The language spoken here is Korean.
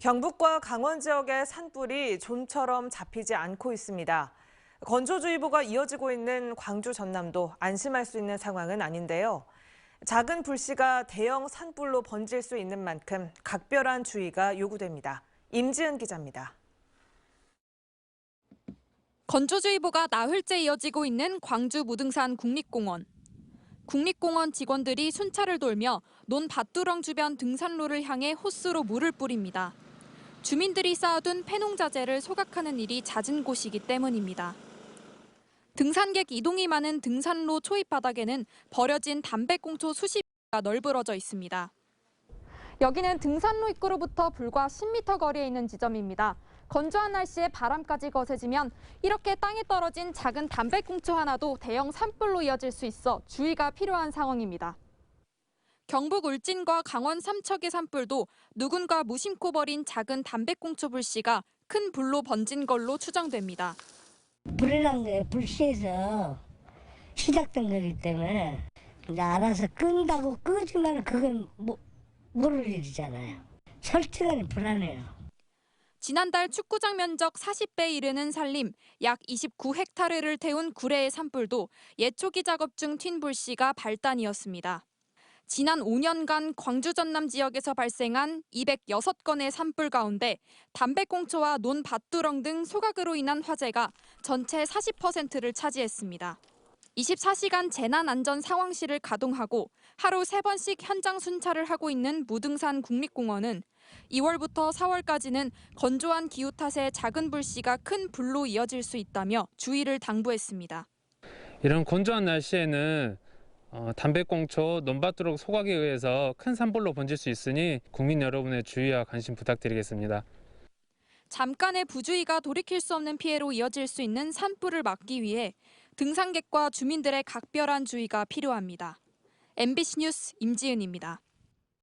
경북과 강원 지역의 산불이 좀처럼 잡히지 않고 있습니다. 건조주의보가 이어지고 있는 광주 전남도 안심할 수 있는 상황은 아닌데요. 작은 불씨가 대형 산불로 번질 수 있는 만큼 각별한 주의가 요구됩니다. 임지은 기자입니다. 건조주의보가 나흘째 이어지고 있는 광주 무등산 국립공원. 국립공원 직원들이 순찰을 돌며 논 밭두렁 주변 등산로를 향해 호스로 물을 뿌립니다. 주민들이 쌓아둔 폐농자재를 소각하는 일이 잦은 곳이기 때문입니다. 등산객 이동이 많은 등산로 초입 바닥에는 버려진 담배꽁초 수십 개가 널브러져 있습니다. 여기는 등산로 입구로부터 불과 10m 거리에 있는 지점입니다. 건조한 날씨에 바람까지 거세지면 이렇게 땅에 떨어진 작은 담배꽁초 하나도 대형 산불로 이어질 수 있어 주의가 필요한 상황입니다. 경북 울진과 강원 삼척의 산불도 누군가 무심코 버린 작은 담배꽁초 불씨가 큰 불로 번진 걸로 추정됩니다. 불이란 게 불씨에서 시작된 거기 때문에 이제 알아서 끈다고 끄지만 그건 뭐, 모를 일이잖아요. 설치관이 불안해요. 지난달 축구장 면적 40배 이르는 산림 약 29헥타르를 태운 구례의 산불도 예초기 작업 중 튄 불씨가 발단이었습니다. 지난 5년간 광주 전남 지역에서 발생한 206건의 산불 가운데 담배꽁초와 논 밭두렁 등 소각으로 인한 화재가 전체 40%를 차지했습니다. 24시간 재난안전 상황실을 가동하고 하루 3번씩 현장 순찰을 하고 있는 무등산 국립공원은 2월부터 4월까지는 건조한 기후 탓에 작은 불씨가 큰 불로 이어질 수 있다며 주의를 당부했습니다. 이런 건조한 날씨에는 어, 담배꽁초, 논밭두록 소각에 의해서 큰 산불로 번질 수 있으니 국민 여러분의 주의와 관심 부탁드리겠습니다. 잠깐의 부주의가 돌이킬 수 없는 피해로 이어질 수 있는 산불을 막기 위해 등산객과 주민들의 각별한 주의가 필요합니다. MBC 뉴스 임지은입니다.